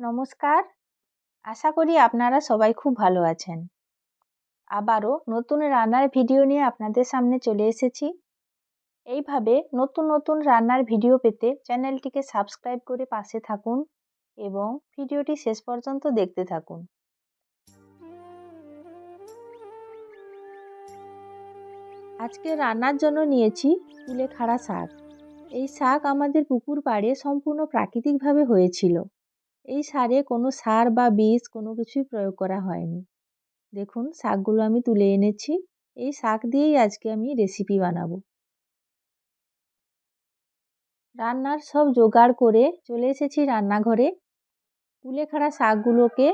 নমস্কার। আশা করি আপনারা সবাই খুব ভালো আছেন। আবারও নতুন রান্নার ভিডিও নিয়ে আপনাদের সামনে চলে এসেছি। এইভাবে নতুন নতুন রান্নার ভিডিও পেতে চ্যানেলটিকে সাবস্ক্রাইব করে পাশে থাকুন এবং ভিডিওটি শেষ পর্যন্ত দেখতে থাকুন। আজকে রান্নার জন্য নিয়েছি কুলেখাড়া শাক। এই শাক আমাদের পুকুর পাড়ে সম্পূর্ণ প্রাকৃতিকভাবে হয়েছিল। এই সারে কোনো সার বা বীজ কোনো কিছুই প্রয়োগ করা হয়নি। দেখুন, শাকগুলো আমি তুলে এনেছি। এই শাক দিয়েই আজকে আমি রেসিপি বানাবো। রান্নার সব জোগাড় করে চলে এসেছি রান্নাঘরে। কুলেখাড়া শাকগুলোকে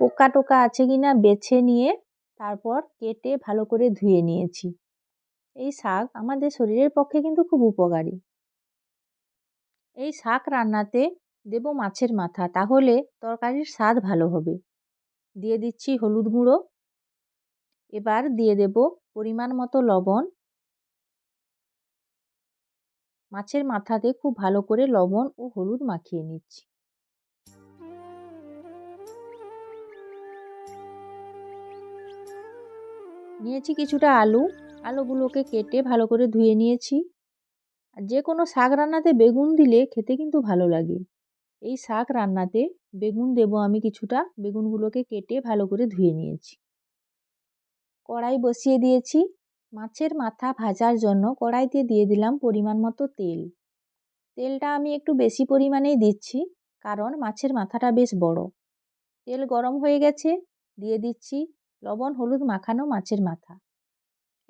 পোকা টোকা আছে কি না বেছে নিয়ে তারপর কেটে ভালো করে ধুয়ে নিয়েছি। এই শাক আমাদের শরীরের পক্ষে কিন্তু খুব উপকারী। এই শাক রান্নাতে দেব মাছের মাথা, তাহলে তরকারির স্বাদ ভালো হবে। দিয়ে দিচ্ছি হলুদ গুঁড়ো। এবার দিয়ে দেব পরিমাণ মতো লবণ। মাছের মাথাতে খুব ভালো করে লবণ ও হলুদ মাখিয়ে নিচ্ছি। নিয়েছি কিছুটা আলু। আলুগুলোকে কেটে ভালো করে ধুয়ে নিয়েছি। আর যে কোনো শাক রান্নাতে বেগুন দিলে খেতে কিন্তু ভালো লাগে। এই শাক রান্নাতে বেগুন দেব আমি কিছুটা। বেগুনগুলোকে কেটে ভালো করে ধুয়ে নিয়েছি। কড়াই বসিয়ে দিয়েছি। মাছের মাথা ভাজার জন্য কড়াইতে দিয়ে দিলাম পরিমাণ মতো তেল। তেলটা আমি একটু বেশি পরিমাণেই দিচ্ছি, কারণ মাছের মাথাটা বেশ বড়। তেল গরম হয়ে গেছে, দিয়ে দিচ্ছি লবণ, হলুদ মাখানো মাছের মাথা।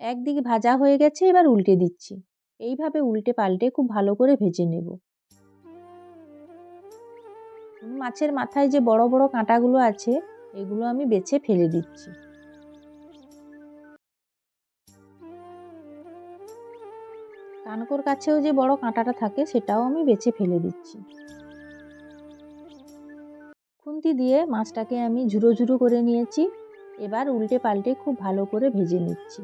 একদিক ভাজা হয়ে গেছে, এবার উল্টে দিচ্ছি। এইভাবে উল্টে পাল্টে খুব ভালো করে ভেজে নেব। মাছের মাথায় যে বড় বড় কাঁটাগুলো আছে, এগুলো আমি বেছে ফেলে দিচ্ছি। কানকোর কাছেও যে বড় কাঁটাটা থাকে, সেটাও আমি বেছে ফেলে দিচ্ছি। খুন্তি দিয়ে মাছটাকে আমি ঝুরো ঝুরো করে নিয়েছি। এবার উল্টে পাল্টে খুব ভালো করে ভেজে নিচ্ছি।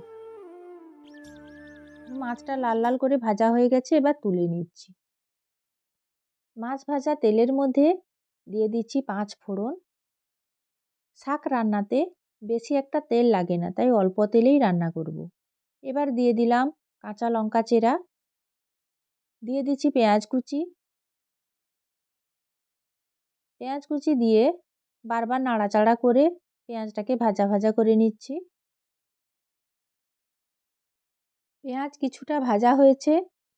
মাছটা লাল লাল করে ভাজা হয়ে গেছে, এবার তুলে নিচ্ছি। মাছ ভাজা তেলের মধ্যে দিয়ে দিচ্ছি পাঁচ ফোড়ন। শাক রান্নাতে বেশি একটা তেল লাগে না, তাই অল্প তেলেই রান্না করব। এবার দিয়ে দিলাম কাঁচা লঙ্কা চেরা। দিয়ে দিচ্ছি পেঁয়াজ কুচি। পেঁয়াজ কুচি দিয়ে বারবার নাড়াচাড়া করে পেঁয়াজটাকে ভাজা ভাজা করে নিচ্ছি। পেঁয়াজ কিছুটা ভাজা হয়েছে,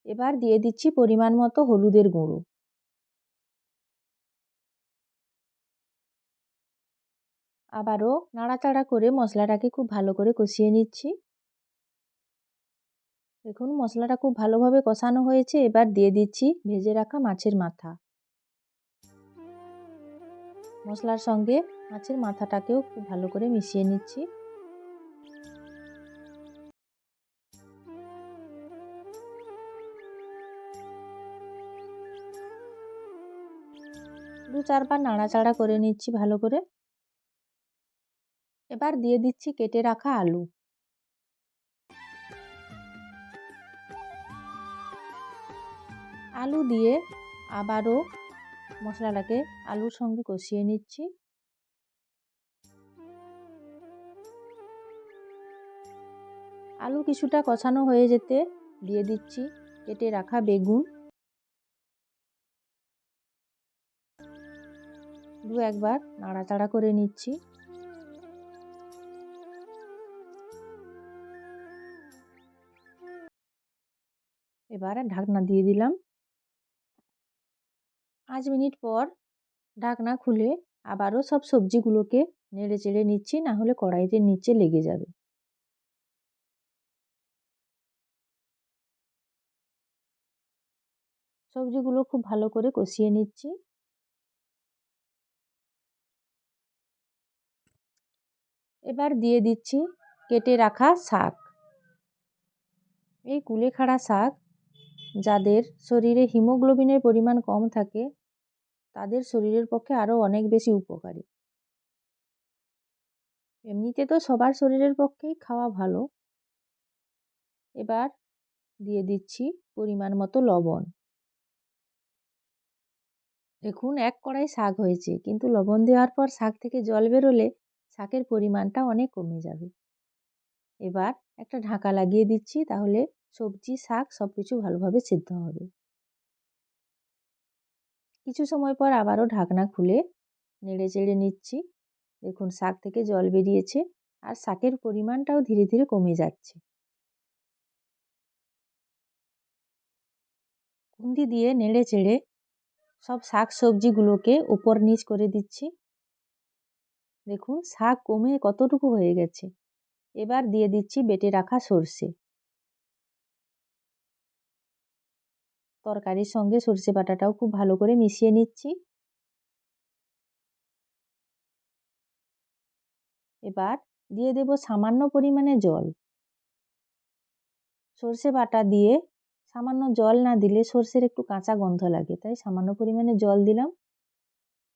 এবার দিয়ে দিচ্ছি পরিমাণ মতো হলুদের গুঁড়ো। আবারও নাড়াচাড়া করে মশলাটাকে খুব ভালো করে কষিয়ে নিচ্ছি। দেখুন, মশলাটা খুব ভালোভাবে কষানো হয়েছে। এবার দিয়ে দিচ্ছি ভেজে রাখা মাছের মাথা। মশলার সঙ্গে মাছের মাথাটাকেও খুব ভালো করে মিশিয়ে নিচ্ছি। দু চারবার নাড়াচাড়া করে নিচ্ছি ভালো করে। এবার দিয়ে দিচ্ছি কেটে রাখা আলু। আলু দিয়ে আবারও মশলাটাকে আলুর সঙ্গে কষিয়ে নিচ্ছি। আলু কিছুটা কষানো হয়ে যেতে দিয়ে দিচ্ছি কেটে রাখা বেগুন। দু একবার নাড়াচাড়া করে নিচ্ছি। এবার ঢাকনা দিয়ে দিলাম। পাঁচ মিনিট পর ঢাকনা খুলে আবারও সব সবজিগুলোকে নেড়ে চেড়ে নিচ্ছি, না হলে কড়াইতে নিচে লেগে যাবে। সবজিগুলো খুব ভালো করে কষিয়ে নিচ্ছি। এবার দিয়ে দিচ্ছি কেটে রাখা শাক। এই কুলেখাড়া শাক যাদের শরীরে হিমোগ্লোবিনের পরিমাণ কম থাকে, তাদের শরীরের পক্ষে আরও অনেক বেশি উপকারী। এমনিতে তো সবার শরীরের পক্ষেই খাওয়া ভালো। এবার দিয়ে দিচ্ছি পরিমাণ মতো লবণ। দেখুন, এক কড়াই শাক হয়েছে, কিন্তু লবণ দেওয়ার পর শাক থেকে জল বেরোলে শাকের পরিমাণটা অনেক কমে যাবে। এবার একটা ঢাকা লাগিয়ে দিচ্ছি, তাহলে সবজি, শাক সব কিছু ভালোভাবে সিদ্ধ হবে। কিছু সময় পর আবারও ঢাকনা খুলে নেড়ে চেড়ে নিচ্ছি। দেখুন শাক থেকে জল বেরিয়েছে আর শাকের পরিমাণটাও ধীরে ধীরে কমে যাচ্ছে। খুন্তি দিয়ে নেড়ে চেড়ে সব শাক সবজিগুলোকে উপর নিচ করে দিচ্ছি। দেখুন শাক কমে কতটুকু হয়ে গেছে। এবার দিয়ে দিচ্ছি বেটে রাখা সর্ষে। তরকারির সঙ্গে সর্ষে বাটাটাও খুব ভালো করে মিশিয়ে নিচ্ছি। এবার দিয়ে দেব সামান্য পরিমাণে জল। সর্ষে বাটা দিয়ে সামান্য জল না দিলে সর্ষের একটু কাঁচা গন্ধ লাগে, তাই সামান্য পরিমাণে জল দিলাম।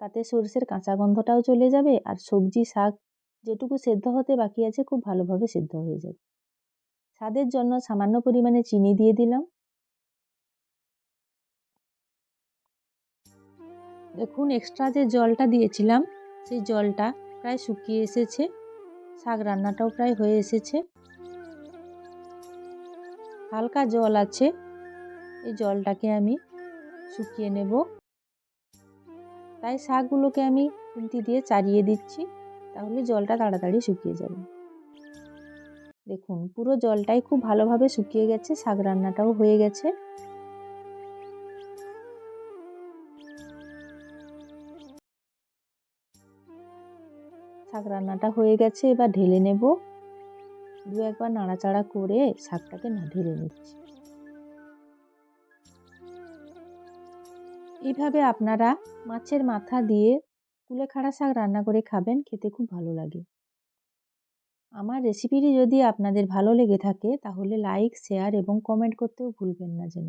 তাতে সর্ষের কাঁচা গন্ধটাও চলে যাবে আর সবজি, শাক যেটুকু সেদ্ধ হতে বাকি আছে খুব ভালোভাবে সেদ্ধ হয়ে যাবে। স্বাদের জন্য সামান্য পরিমাণে চিনি দিয়ে দিলাম। দেখুন এক্সট্রা যে জলটা দিয়েছিলাম, সেই জলটা প্রায় শুকিয়ে এসেছে। শাক রান্নাটাও প্রায় হয়ে এসেছে। হালকা জল আছে। এই জলটাকে আমি শুকিয়ে নেব। তাই শাকগুলোকে আমি খুন্তি দিয়ে চারিয়ে দিচ্ছি, তাহলে জলটা তাড়াতাড়ি শুকিয়ে যাবে। দেখুন, পুরো জলটাই খুব ভালোভাবে শুকিয়ে গেছে, শাক রান্নাটাও হয়ে গেছে। শাক রান্নাটা হয়ে গেছে, এবার ঢেলে নেব। দু একবার নাড়াচাড়া করে শাকটাকে না ঢেলে নিচ্ছি। এইভাবে আপনারা মাছের মাথা দিয়ে কুলেখাড়া শাক রান্না করে খাবেন, খেতে খুব ভালো লাগে। আমার রেসিপিটি যদি আপনাদের ভালো লেগে থাকে, তাহলে লাইক শেয়ার এবং কমেন্ট করতেও ভুলবেন না যেন।